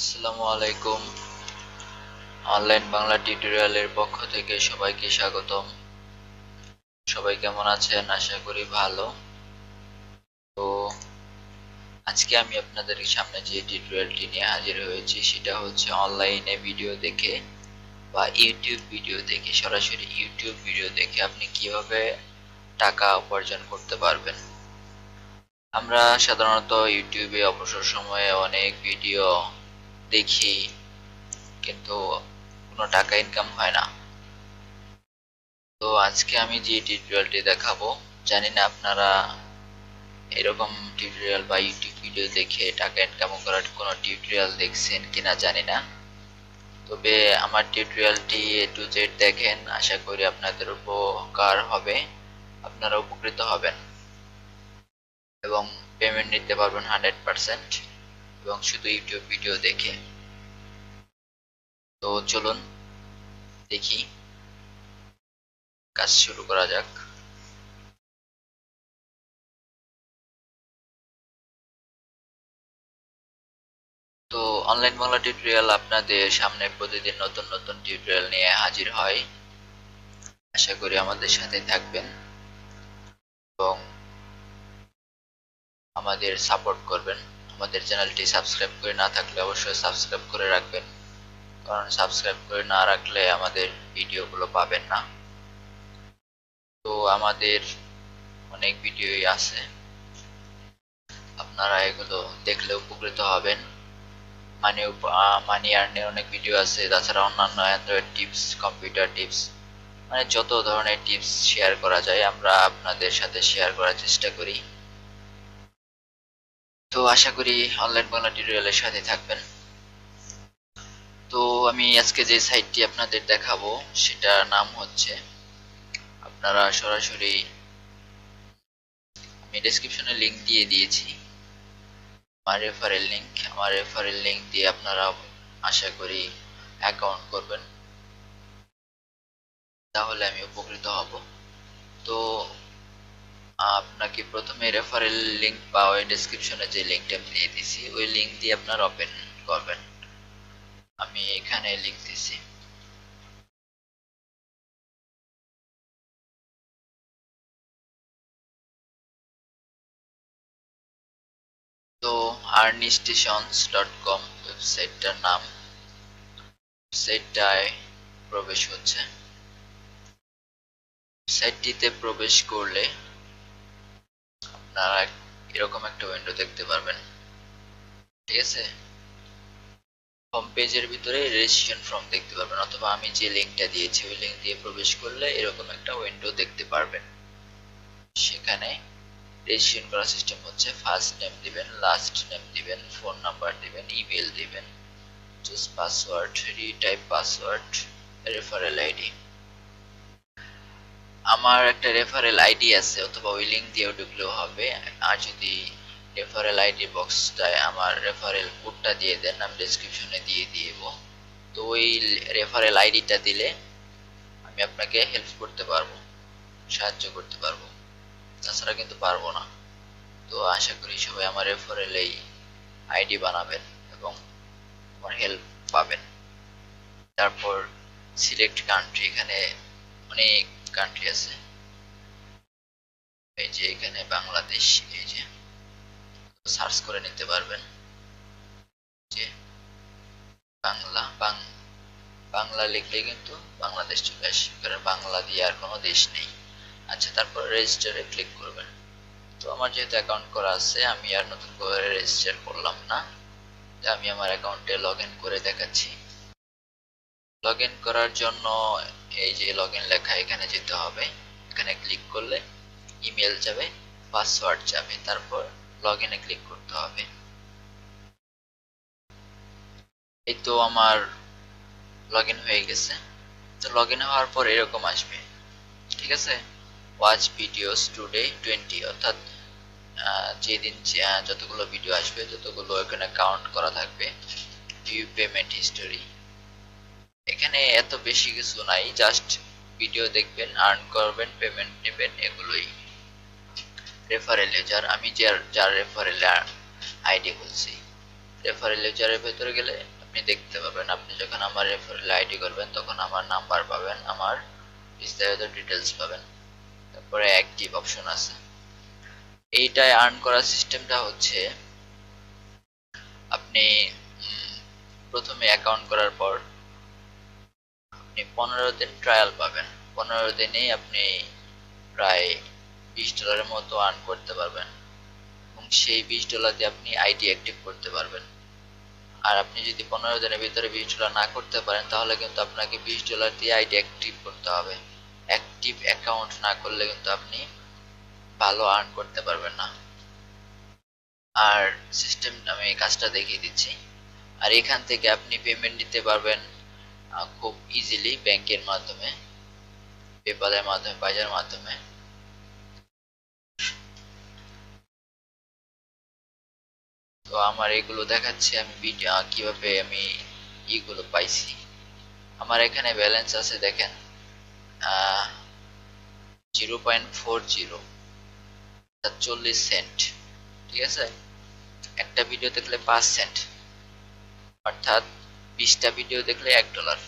আসসালামু আলাইকুম। অনলাইন বাংলা টিউটোরিয়ালের পক্ষ থেকে সবাইকে স্বাগতম। সবাই কেমন আছেন? আশা করি ভালো। তো আজকে আমি আপনাদের সামনে যে টিউটোরিয়ালটি নিয়ে হাজির হয়েছি, সেটা হচ্ছে অনলাইনে ভিডিও দেখে বা ইউটিউব ভিডিও দেখে, সরাসরি ইউটিউব ভিডিও দেখে আপনি কীভাবে টাকা উপার্জন করতে পারবেন। আমরা সাধারণত ইউটিউবে অবসর সময়ে অনেক ভিডিও দেখি, কিন্তু কোনো টাকা ইনকাম হয় না। তো আজকে আমি যে টিউটোরিয়ালটি দেখাবো, জানি না আপনারা এরকম টিউটোরিয়াল বা ইউটিউব ভিডিও দেখে টাকা ইনকাম করার কোনো টিউটোরিয়াল দেখছেন কিনা জানি না। তবে আমার টিউটোরিয়ালটি এ টু জেড দেখেন, আশা করি আপনাদের উপকার হবে, আপনারা উপকৃত হবেন। এবং পেমেন্ট নিতে পারবেন হান্ড্রেড পারসেন্ট এবং শুধু ইউটিউব ভিডিও দেখে। তো চলুন দেখি। কাজ শুরু করা যাক। তো অনলাইন বাংলা টিউটোরিয়াল আপনাদের সামনে প্রতিদিন নতুন নতুন টিউটোরিয়াল নিয়ে হাজির হয়। আশা করি আমাদের সাথে থাকবেন এবং আমাদের সাপোর্ট করবেন। আমাদের চ্যানেলটি সাবস্ক্রাইব করে না থাকলে অবশ্যই সাবস্ক্রাইব করে রাখবেন। কারণ সাবস্ক্রাইব করে না রাখলে আমাদের ভিডিওগুলো পাবেন না। তো আমাদের অনেক ভিডিওই আছে। আপনারা এগুলো দেখলে উপকৃত হবেন। মানি মানি আর্নের অনেক ভিডিও আছে। তাছাড়া অন্যান্য অ্যান্ড্রয়েড টিপস, কম্পিউটার টিপস মানে যত ধরনের টিপস শেয়ার করা যায়, আমরা আপনাদের সাথে শেয়ার করার চেষ্টা করি। আশা করি অনলাইন বাংলা টিউটোরিয়ালের সাথে থাকবেন। তো আমি আজকে যে সাইটটি আপনাদের দেখাবো, সেটার নাম হচ্ছে, আপনারা সরাসরি আমি ডেসক্রিপশনে লিংক দিয়ে দিয়েছি। আমার রেফারেল লিংক আমার রেফারেল লিংক দিয়ে আপনারা আশা করি অ্যাকাউন্ট করবেন। তাহলে আমি উপকৃত হব। তো আপনাকে প্রথমে রেফারেল লিংক বা ওই ডেসক্রিপশনে যে লিংকটা আমি দিয়ে দিছি ওই লিংক দিয়ে আপনারা ওপেন করবেন। আমি এখানে লিখতেছি তো আর্নি স্টেশনস ডট কম ওয়েবসাইটটার নাম ওয়েবসাইটটায় প্রবেশ হচ্ছে। ওয়েবসাইটটিতে প্রবেশ করলে আপনারা এরকম একটা উইন্ডো দেখতে পারবেন? ঠিক আছে? হোম পেজের ভিতরে রেজিস্ট্রেশন ফর্ম দেখতে পারবেন, অথবা আমি যে লিঙ্কটা দিয়েছি, ওই লিঙ্ক দিয়ে প্রবেশ করলে এরকম একটা উইন্ডো দেখতে পারবেন। সেখানে রেজিস্ট্রেশন করার সিস্টেম হচ্ছে ফার্স্ট নেম দিবেন লাস্ট নেম দিবেন ফোন নাম্বার দিবেন ইমেল দিবেন choose password retype password referral ID আমার একটা রেফারেল আইডি আছে, অথবা ওই লিঙ্ক দিয়েও ঢুকলেও হবে। আর যদি রেফারেল আইডি বক্সটায় আমার রেফারেল কোডটা দিয়ে দেন, আমি ডেসক্রিপশনে দিয়ে দিব তো ওই রেফারেল আইডিটা দিলে আমি আপনাকে হেল্প করতে পারব, সাহায্য করতে পারব। তাছাড়া কিন্তু পারব না। তো আশা করি সবাই আমার রেফারেল এই আইডি বানাবেন এবং আমার হেল্প পাবেন। তারপর সিলেক্ট কান্ট্রি এখানে অনেক কান্ট্রি আছে। এই যে এখানে বাংলাদেশ, এই যে সার্চ করে নিতে পারবেন। যে বাংলা, বাং বাংলা লিখলে কিন্তু বাংলাদেশ চলে আসবে কারণ বাংলা দিয়ে আর কোনো দেশ নেই। আচ্ছা তারপর রেজিস্টারে ক্লিক করবেন। তো আমার যেহেতু অ্যাকাউন্ট করা আছে, আমি আর নতুন করে রেজিস্টার করলাম না। আমি আমার অ্যাকাউন্টে লগ করে দেখাচ্ছি। লগ করার জন্য এই যে লগ লেখা, এখানে যেতে হবে। এখানে ক্লিক করলে ইমেল যাবে পাসওয়ার্ড যাবে, তারপর লগ ইনে ক্লিক করতে হবে। এই তো আমার লগ হয়ে গেছে। তো লগ হওয়ার পর এরকম আসবে। ঠিক আছে? ওয়াচ ভিডিওস টুডে টোয়েন্টি অর্থাৎ যেদিন যতগুলো ভিডিও আসবে, ততগুলো এখানে কাউন্ট করা থাকবে। ভিউ পেমেন্ট হিস্টোরি এখানে এত বেশি কিছু নাই জাস্ট ভিডিও দেখবেন আর্ন করবেন পেমেন্ট নেবেন, এগুলোই। রেফারেল যার আমি যার যার রেফারেল আইডি বলছি রেফারেল ইউজারের ভেতরে গেলে আপনি দেখতে পাবেন, আপনি যখন আমার রেফারেল আইডি করবেন, তখন আমার নাম্বার পাবেন, আমার বিস্তারিত ডিটেলস পাবেন, তারপরে অ্যাক্টিভ অপশন আছে। এইটায় আর্ন করার সিস্টেমটা হচ্ছে, আপনি প্রথমে অ্যাকাউন্ট করার পর আপনি পনেরো দিন ট্রায়াল পাবেন। পনেরো দিনেই আপনি প্রায় বিশ ডলারের মতো আর্ন করতে পারবেন। এবং সেই বিশ ডলার দিয়ে আপনি আইডি অ্যাক্টিভ করতে পারবেন। আর আপনি যদি পনেরো দিনের ভিতরে বিশ ডলার না করতে পারেন, তাহলে কিন্তু আপনাকে বিশ ডলার দিয়ে আইডি অ্যাক্টিভ করতে হবে। অ্যাক্টিভ অ্যাকাউন্ট না করলে কিন্তু আপনি ভালো আর্ন করতে পারবেন না। আর সিস্টেম আমি কাজটা দেখিয়ে দিচ্ছি। আর এখান থেকে আপনি পেমেন্ট নিতে পারবেন খুব ইজিলি ব্যাংকের মাধ্যমে পেপালের মাধ্যমে বাজার মাধ্যমে। তো আমার এগুলো দেখাচ্ছে, আমি কীভাবে আমি ইগুলো পাইছি। আমার এখানে ব্যালেন্স আছে, দেখেন জিরো পয়েন্ট ফোর জিরো চল্লিশ সেন্ট ঠিক আছে? একটা ভিডিও দেখলে পাঁচ সেন্ট অর্থাৎ বিশটা ভিডিও দেখলে এক ডলার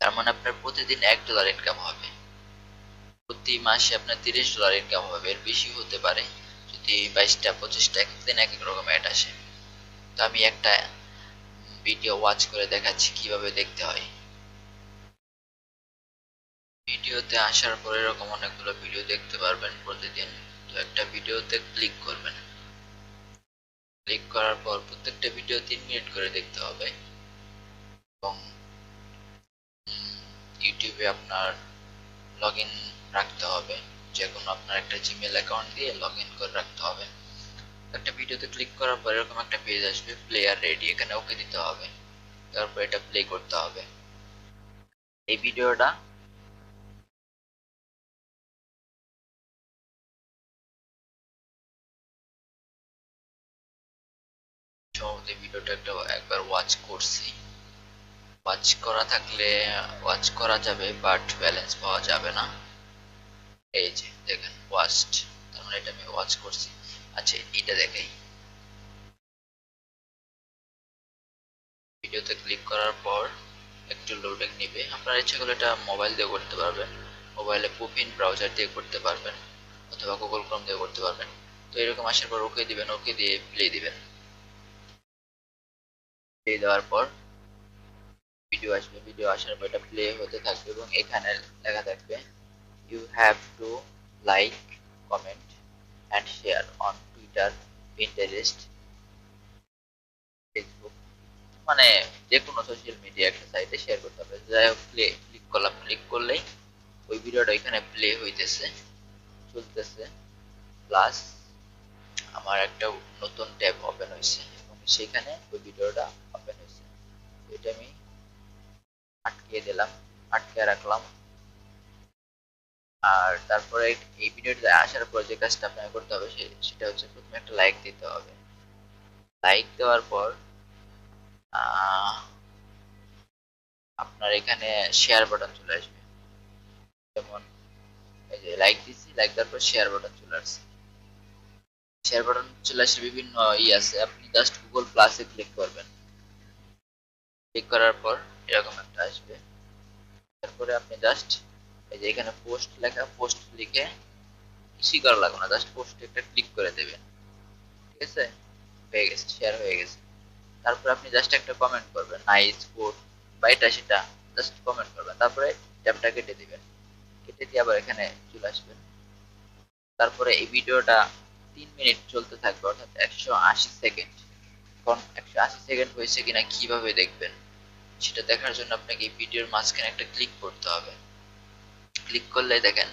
তার মানে আপনার প্রতিদিন এক ডলার ইনকাম হবে। প্রতি মাসে আপনার তিরিশ ডলার ইনকাম হবে। এর বেশি হতে পারে যদি বাইশটা, পঁচিশটা, এক দিন এক এক রকম অ্যাড আসে। তো আমি একটা ভিডিও ওয়াচ করে দেখাচ্ছি কীভাবে দেখতে হয়। ভিডিওতে আসার পর এরকম অনেকগুলো ভিডিও দেখতে পারবেন প্রতিদিন। তো একটা ভিডিওতে ক্লিক করবেন। ক্লিক করার পর প্রত্যেকটা ভিডিও তিন মিনিট করে দেখতে হবে। এবং ইউটিউবে আপনার লগ ইন রাখতে হবে। যে কোনো আপনার একটা জিমেল অ্যাকাউন্ট দিয়ে লগ ইন করে রাখতে হবে। একটা ভিডিওতে ক্লিক করার পর এরকম একটা পেজ আসবে প্লেয়ার রেডি এখানে ওকে দিতে হবে। তারপর এটা প্লে করতে হবে। এই ভিডিওটা ভিডিওটা একটা একবার ওয়াচ করছি। ওয়াচ করা থাকলে ওয়াচ করা যাবে বাট ব্যালেন্স পাওয়া যাবে না। এই যে, দেখেন ওয়াচড তার মানে এটা আমি ওয়াচ করছি। আচ্ছা এটা দেখাই। ভিডিওতে ক্লিক করার পর একটু লোডিং নিবে। আপনারা ইচ্ছা করলে এটা মোবাইল দিয়ে করতে পারবেন। মোবাইলে পুপিন ব্রাউজার দিয়ে করতে পারবেন, অথবা গুগল ক্রোম দিয়ে করতে পারবেন। তো এরকম আসার পর ওকে দিবেন ওকে দিয়ে প্লে দিবেন। প্লে দেওয়ার পর ভিডিও আসবে ভিডিও আসার পর এটা প্লে হতে থাকবে এবং এখানে লেখা থাকবে you have to like comment and share on Twitter Pinterest Facebook মানে যে কোনো সোশ্যাল মিডিয়া একটা সাইটে শেয়ার করতে হবে। যাই হোক প্লে ক্লিক করলাম ক্লিক করলেই ওই ভিডিওটা এখানে প্লে হইতেছে, চলতেছে। প্লাস আমার একটা নতুন ট্যাব ওপেন হয়েছে এবং সেখানে ওই ভিডিওটা ওপেন হয়েছে এটা আমি আটকে দিলাম, আটকে রাখলাম। আর তারপরে এই ভিডিওটা আসার পর যে কাজটা আপনাকে করতে হবে সেটা হচ্ছে প্রথমে একটা লাইক দিতে হবে। লাইক দেওয়ার পর আপনার এখানে শেয়ার বাটন চলে আসবে। যেমন এই যে লাইক দিচ্ছি লাইক দেওয়ার পর শেয়ার বাটন চলে আসছে। শেয়ার বাটন চলে আসলে বিভিন্ন ই আছে, আপনি জাস্ট গুগল প্লাসে ক্লিক করবেন। ক্লিক করার পর এরকম একটা আসবে। তারপরে আপনি জাস্ট এই যে এখানে পোস্ট লেখা পোস্ট লিখে কিছুই করা লাগবে না জাস্ট পোস্ট একটা ক্লিক করে দেবেন। ঠিক আছে? হয়ে গেছে শেয়ার হয়ে গেছে। তারপর আপনি জাস্ট একটা কমেন্ট করবেন নাইস গুড বা এটা সেটা জাস্ট কমেন্ট করবেন। তারপরে ট্যাবটা কেটে দিবেন। কেটে দিয়ে আবার এখানে চলে আসবেন। তারপরে এই ভিডিওটা তিন মিনিট চলতে থাকবে, অর্থাৎ একশো আশি সেকেন্ড এখন একশো আশি সেকেন্ড হয়েছে কিনা কীভাবে দেখবেন? সেটা দেখার জন্য আপনাকে ভিডিওর মাঝখানে একটা ক্লিক করতে হবে। ক্লিক করলে দেখেন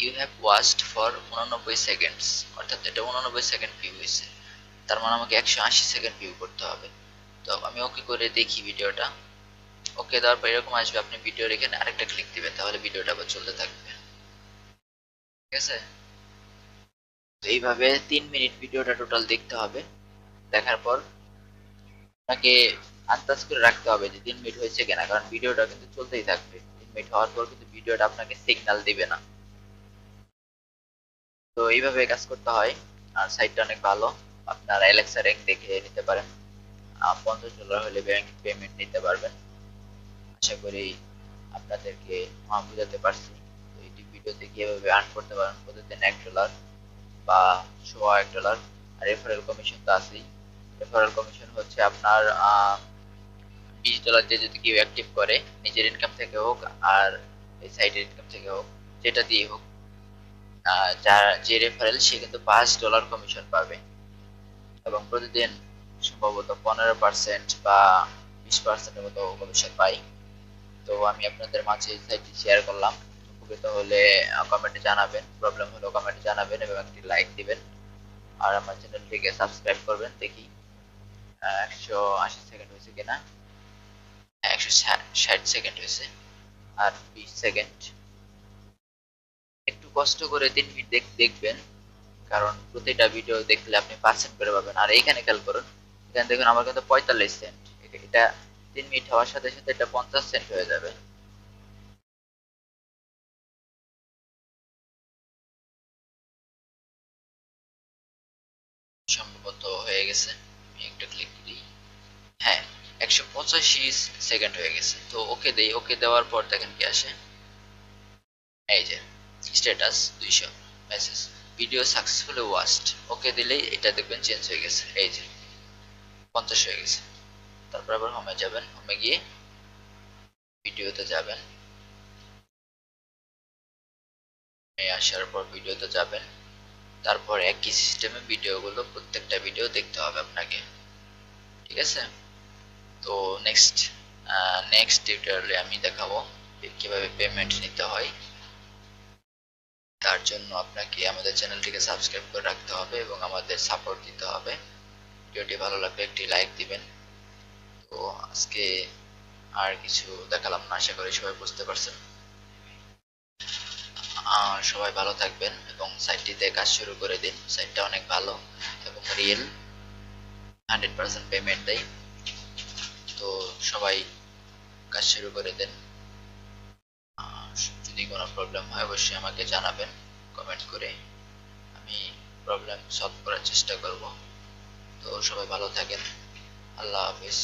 ইউ হ্যাভ ওয়াচড ফর উনানব্বই সেকেন্ডস অর্থাৎ এটা উনানব্বই সেকেন্ড ভিউ হয়েছে। তার মানে আমাকে একশো আশি সেকেন্ড ভিউ করতে হবে। তো আমি ওকে করে দেখি ভিডিওটা। ওকে দেওয়ার পর এরকম আসবে, আপনি ভিডিওর এখানে আরেকটা ক্লিক দিবেন, তাহলে ভিডিওটা আবার চলতে থাকবে। ঠিক আছে? এইভাবে তিন মিনিট ভিডিওটা টোটাল দেখতে হবে। দেখার পর আপনাকে আন্দাজ করে রাখতে হবে যে তিন মিনিট হয়েছে কিনা, কারণ ভিডিওটা কিন্তু চলতেই থাকবে। তিন মিনিট হওয়ার পর কিন্তু ভিডিওটা আপনাকে সিগন্যাল দিবে না। তো এইভাবে কাজ করতে হয়। আর সাইটটা অনেক ভালো। আপনার অ্যালেক্সা র্যাঙ্ক দেখে নিতে পারেন। পঞ্চাশ ডলার হলে ব্যাংক পেমেন্ট নিতে পারবেন। আশা করি আপনাদেরকে বুঝাতে পারছি। তো এই ভিডিওতে কীভাবে আর্ন করতে পারেন, প্রতিদিন এক ডলার বা সোয়া এক ডলার আর রেফারেল কমিশন তো আছেই। রেফারেল কমিশন হচ্ছে আপনার বিশ ডলার দিয়ে যদি কেউ অ্যাক্টিভ করে, নিজের ইনকাম থেকে হোক আর এই সাইডের ইনকাম থেকে হোক, যেটা দিয়ে হোক যার যে রেফারেল সে কিন্তু পাঁচ ডলার কমিশন পাবে। এবং প্রতিদিন সম্ভবত পনেরো পার্সেন্ট বা বিশ পার্সেন্টের মতো কমিশন পাই। তো আমি আপনাদের মাঝে এই সাইটটি শেয়ার করলাম। উপকৃত হলে কমেন্টে জানাবেন। প্রবলেম হলে কমেন্টে জানাবেন এবং একটি লাইক দিবেন। আর আমার চ্যানেলটিকে সাবস্ক্রাইব করবেন দেখি একশো আশি সেকেন্ড হয়েছে কিনা। একশো ষাট সেকেন্ড হয়েছে আর বিশ সেকেন্ড একটু কষ্ট করে তিন মিনিট দেখ- দেখবেন, কারণ প্রতিটা ভিডিও দেখলে আপনি পার্সেন্ট করে পাবেন। আর এইখানে খেয়াল করুন, এখানে দেখুন আমার কিন্তু পঁয়তাল্লিশ সেন্ট এটা তিন মিনিট হওয়ার সাথে সাথে এটা পঞ্চাশ সেন্ট হয়ে যাবে। সম্ভবত হয়ে গেছে। আমি একটা ক্লিক করি। হ্যাঁ। একশো পঁচাশি সেকেন্ড হয়ে গেছে। তো ওকে দেই, ওকে দেওয়ার পর দেখেন কি আসে। এই যে স্ট্যাটাস দুইশো message video successfully was okay দিলেই এটা দেখবেন চেঞ্জ হয়ে গেছে। এই যে, পঞ্চাশ হয়ে গেছে। তারপর আবার হোমে যাবেন। হোমে গিয়ে ভিডিওতে যাবেন। এই আসার পর ভিডিওতে যাবেন। তারপর একই সিস্টেমে ভিডিওগুলো প্রত্যেকটা ভিডিও দেখতে হবে আপনাকে। ঠিক আছে? তো নেক্সট নেক্সট টিউটোরিয়ালে আমি দেখাবো কীভাবে পেমেন্ট নিতে হয়। তার জন্য আপনাকে আমাদের চ্যানেলটিকে সাবস্ক্রাইব করে রাখতে হবে এবং আমাদের সাপোর্ট দিতে হবে। ভিডিওটি ভালো লাগলে একটি লাইক দিবেন। তো আজকে আর কিছু দেখালাম না, আশা করি সবাই বুঝতে পারছেন। সবাই ভালো থাকবেন এবং সাইটটিতে কাজ শুরু করে দিন। সাইটটা অনেক ভালো এবং রিয়েল হান্ড্রেড পার্সেন্ট পেমেন্ট দেয়। তো সবাই কাজ শুরু করে দেন। যদি কোনো প্রবলেম হয়, অবশ্যই আমাকে জানাবেন কমেন্ট করে আমি প্রবলেম সলভ করার চেষ্টা করব। তো সবাই ভালো থাকেন। আল্লাহ হাফিজ।